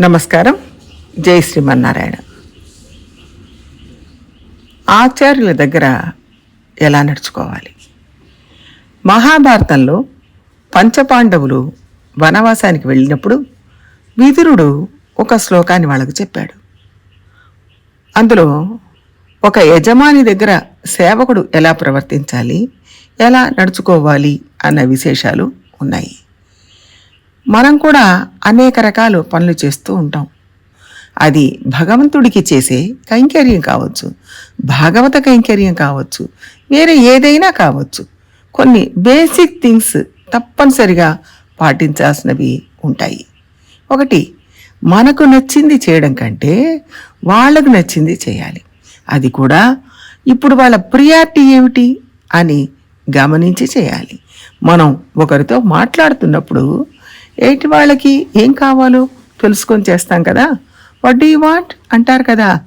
నమస్కారం. జై శ్రీమన్నారాయణ. ఆచార్యుల దగ్గర ఎలా నడుచుకోవాలి? మహాభారతంలో పంచపాండవులు వనవాసానికి వెళ్ళినప్పుడు విదురుడు ఒక శ్లోకాన్ని వాళ్ళకు చెప్పాడు. అందులో ఒక యజమాని దగ్గర సేవకుడు ఎలా ప్రవర్తించాలి? ఎలా నడుచుకోవాలి? అన్న విశేషాలు ఉన్నాయి. మనం కూడా అనేక రకాలు పనులు చేస్తూ ఉంటాం. అది భగవంతుడికి చేసే కైంకర్యం కావచ్చు భాగవత కైంకర్యం కావచ్చు వేరే ఏదైనా కావచ్చు. కొన్ని బేసిక్ థింగ్స్ తప్పనిసరిగా పాటించాల్సినవి ఉంటాయి. ఒకటి మనకు నచ్చింది చేయడం కంటే వాళ్ళకు నచ్చింది చేయాలి. అది కూడా ఇప్పుడు వాళ్ళ ప్రియారిటీ ఏమిటి అని గమనించి చేయాలి. మనం ఒకరితో మాట్లాడుతున్నప్పుడు ఏంటి వాళ్ళకి? ఏం కావాలో తెలుసుకొని చేస్తాం కదా? వాట్ డూ వాంట్ అంటారు కదా.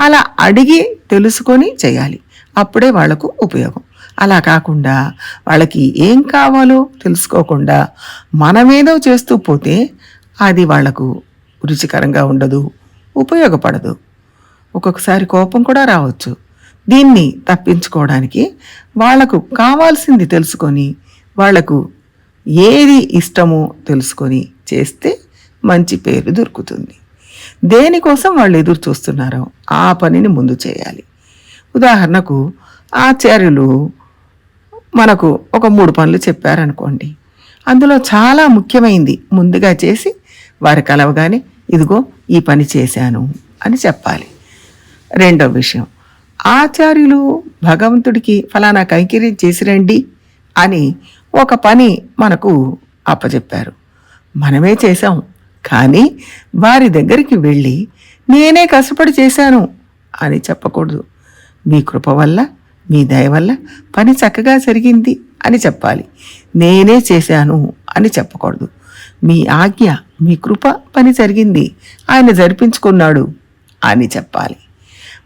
అలా అడిగి తెలుసుకొని చేయాలి. అప్పుడే వాళ్ళకు ఉపయోగం. అలా కాకుండా వాళ్ళకి ఏం కావాలో తెలుసుకోకుండా మనమేదో చేస్తూ పోతే అది వాళ్ళకు రుచికరంగా ఉండదు ఉపయోగపడదు. ఒక్కొక్కసారి కోపం కూడా రావచ్చు. దీన్ని తప్పించుకోవడానికి వాళ్ళకు కావాల్సింది తెలుసుకొని వాళ్ళకు ఏది ఇష్టమో తెలుసుకొని చేస్తే మంచి పేరు దొరుకుతుంది. దేనికోసం వాళ్ళు ఎదురు చూస్తున్నారో ఆ పనిని ముందు చేయాలి. ఉదాహరణకు ఆచార్యులు మనకు ఒక మూడు పనులు చెప్పారనుకోండి. అందులో చాలా ముఖ్యమైంది ముందుగా చేసి వారి కలవగానే ఇదిగో ఈ పని చేశాను అని చెప్పాలి. రెండో విషయం ఆచార్యులు భగవంతుడికి ఫలానా కైంకర్యం చేసిరండి అని ఒక పని మనకు అప్పచెప్పారు మనమే చేశాం కానీ వారి దగ్గరికి వెళ్ళి నేనే కష్టపడి చేశాను అని చెప్పకూడదు. మీ కృప వల్ల మీ దయ వల్ల పని చక్కగా జరిగింది అని చెప్పాలి. నేనే చేశాను అని చెప్పకూడదు. మీ ఆజ్ఞ మీ కృప పని జరిగింది. ఆయన జరిపించుకున్నాడు అని చెప్పాలి.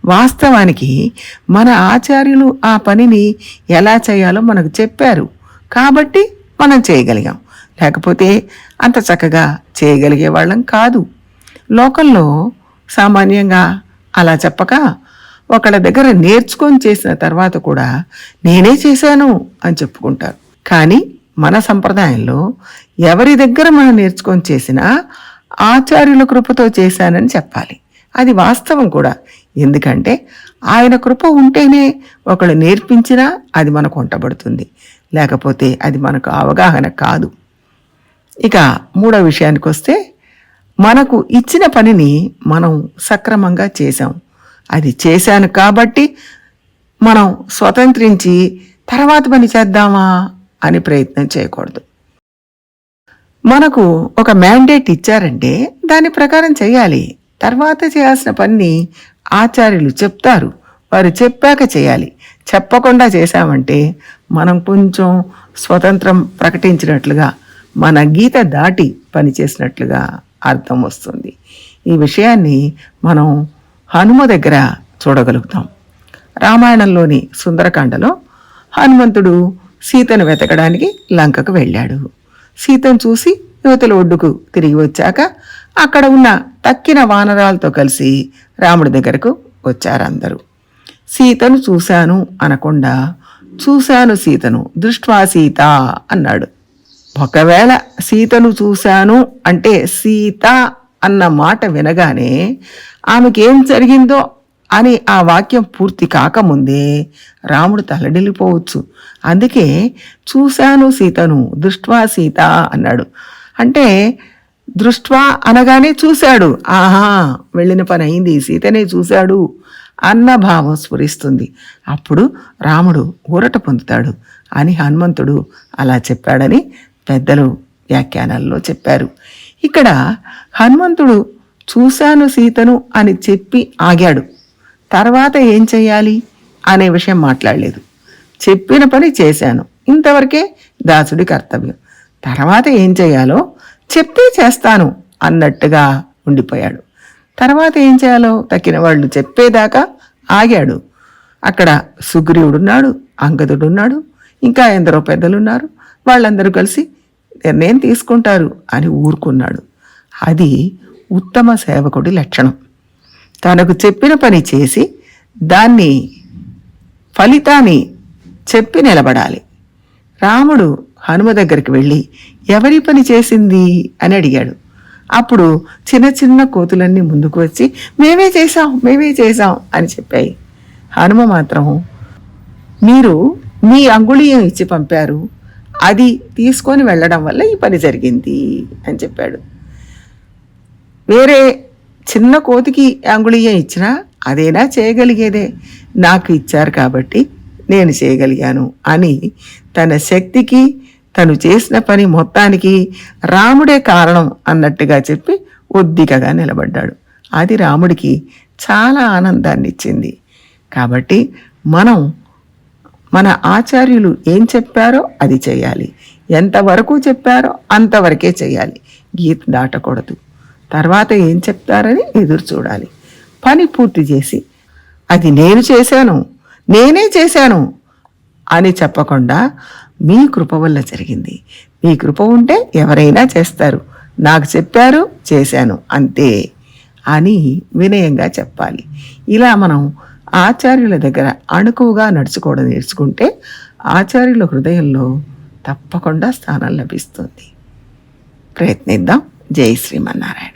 వాస్తవానికి మన ఆచార్యులు ఆ పనిని ఎలా చేయాలో మనకు చెప్పారు. కాబట్టి మనం చేయగలిగాం. లేకపోతే అంత చక్కగా చేయగలిగే వాళ్ళం కాదు. లోకంలో సామాన్యంగా అలా చెప్పక ఒకళ్ళ దగ్గర నేర్చుకొని చేసిన తర్వాత కూడా నేనే చేశాను అని చెప్పుకుంటారు. కానీ మన సంప్రదాయంలో ఎవరి దగ్గర మనం నేర్చుకొని చేసినా ఆచార్యుల కృపతో చేశానని చెప్పాలి. అది వాస్తవం కూడా. ఎందుకంటే ఆయన కృప ఉంటేనే ఒకళ్ళు నేర్పించినా అది మనకు వంటబడుతుంది. లేకపోతే అది మనకు అవగాహన కాదు. ఇక మూడో విషయానికి వస్తే మనకు ఇచ్చిన పనిని మనం సక్రమంగా చేశాం. అది చేశాను కాబట్టి మనం స్వతంత్రించి తర్వాత పని చేద్దామా అని ప్రయత్నం చేయకూడదు. మనకు ఒక మ్యాండేట్ ఇచ్చారంటే దాని ప్రకారం చేయాలి. తర్వాత చేయాల్సిన పనిని ఆచార్యులు చెప్తారు. వారు చెప్పాక చేయాలి. చెప్పకుండా చేశామంటే మనం కొంచెం స్వతంత్రం ప్రకటించినట్లుగా మన గీత దాటి పనిచేసినట్లుగా అర్థం వస్తుంది. ఈ విషయాన్ని మనం హనుమ దగ్గర చూడగలుగుతాం. రామాయణంలోని సుందరకాండలో హనుమంతుడు సీతను వెతకడానికి లంకకు వెళ్ళాడు. సీతను చూసి యువతల ఒడ్డుకు తిరిగి వచ్చాక అక్కడ ఉన్న తక్కిన వానరాలతో కలిసి రాముడి దగ్గరకు వచ్చారందరూ. సీతను చూశాను అనకుండా చూశాను సీతను. దృష్ట్వా సీత అన్నాడు. ఒకవేళ సీతను చూశాను అంటే సీత అన్న మాట వినగానే ఆమెకేం జరిగిందో అని ఆ వాక్యం పూర్తి కాకముందే రాముడు తలడిల్లిపోవచ్చు. అందుకే చూశాను సీతను దృష్ట్వా సీత అన్నాడు. అంటే దృష్ట్వా అనగానే చూశాడు. ఆహా వెళ్ళిన పని అయింది సీతనే చూశాడు. అన్న భావం స్ఫురిస్తుంది. అప్పుడు రాముడు ఊరట పొందుతాడు. అని హనుమంతుడు అలా చెప్పాడని పెద్దలు వ్యాఖ్యానాల్లో చెప్పారు. ఇక్కడ హనుమంతుడు చూశాను సీతను అని చెప్పి ఆగాడు. తర్వాత ఏం చెయ్యాలి? అనే విషయం మాట్లాడలేదు. చెప్పిన పని చేశాను. ఇంతవరకే దాసుడి కర్తవ్యం. తర్వాత ఏం చేయాలో చెప్పి చేస్తాను అన్నట్టుగా ఉండిపోయాడు. తర్వాత ఏం చేయాలో తక్కిన వాళ్ళు చెప్పేదాకా ఆగాడు. అక్కడ సుగ్రీవుడున్నాడు అంగదుడున్నాడు ఇంకా ఎందరో పెద్దలున్నారు. వాళ్ళందరూ కలిసి నిర్ణయం తీసుకుంటారు అని ఊరుకున్నాడు. అది ఉత్తమ సేవకుడి లక్షణం. తనకు చెప్పిన పని చేసి దాన్ని ఫలితాన్ని చెప్పి నిలబడాలి. రాముడు హనుమ దగ్గరికి వెళ్ళి ఎవరి పని చేసింది? అని అడిగాడు. అప్పుడు చిన్న చిన్న కోతులన్నీ ముందుకు వచ్చి మేమే చేశాం మేమే చేశాం అని చెప్పాయి. హనుమ మాత్రం మీరు మీ అంగుళీయం ఇచ్చి పంపారు. అది తీసుకొని వెళ్ళడం వల్ల ఈ పని జరిగింది అని చెప్పాడు. వేరే చిన్న కోతికి అంగుళీయం ఇచ్చినా అదేనా చేయగలిగేదే? నాకు ఇచ్చారు కాబట్టి నేను చేయగలిగాను అని తన శక్తికి తను చేసిన పని మొత్తానికి రాముడే కారణం అన్నట్టుగా చెప్పి ఒద్దికగా నిలబడ్డాడు. అది రాముడికి చాలా ఆనందాన్ని ఇచ్చింది కాబట్టి మనం మన ఆచార్యులు ఏం చెప్పారో అది చేయాలి ఎంతవరకు చెప్పారో అంతవరకే చేయాలి గీత దాటకూడదు. తర్వాత ఏం చెప్తారని ఎదురు చూడాలి. పని పూర్తి చేసి అది నేను చేశాను నేనే చేశాను అని చెప్పకుండా మీ కృప వల్ల జరిగింది. మీ కృప ఉంటే ఎవరైనా చేస్తారు. నాకు చెప్పారు చేశాను. అంతే అని వినయంగా చెప్పాలి. ఇలా మనం ఆచార్యుల దగ్గర అణుకువగా నడుచుకోవడం నేర్చుకుంటే ఆచార్యుల హృదయంలో తప్పకుండా స్థానం లభిస్తుంది. ప్రయత్నిద్దాం. జై శ్రీమన్నారాయణ.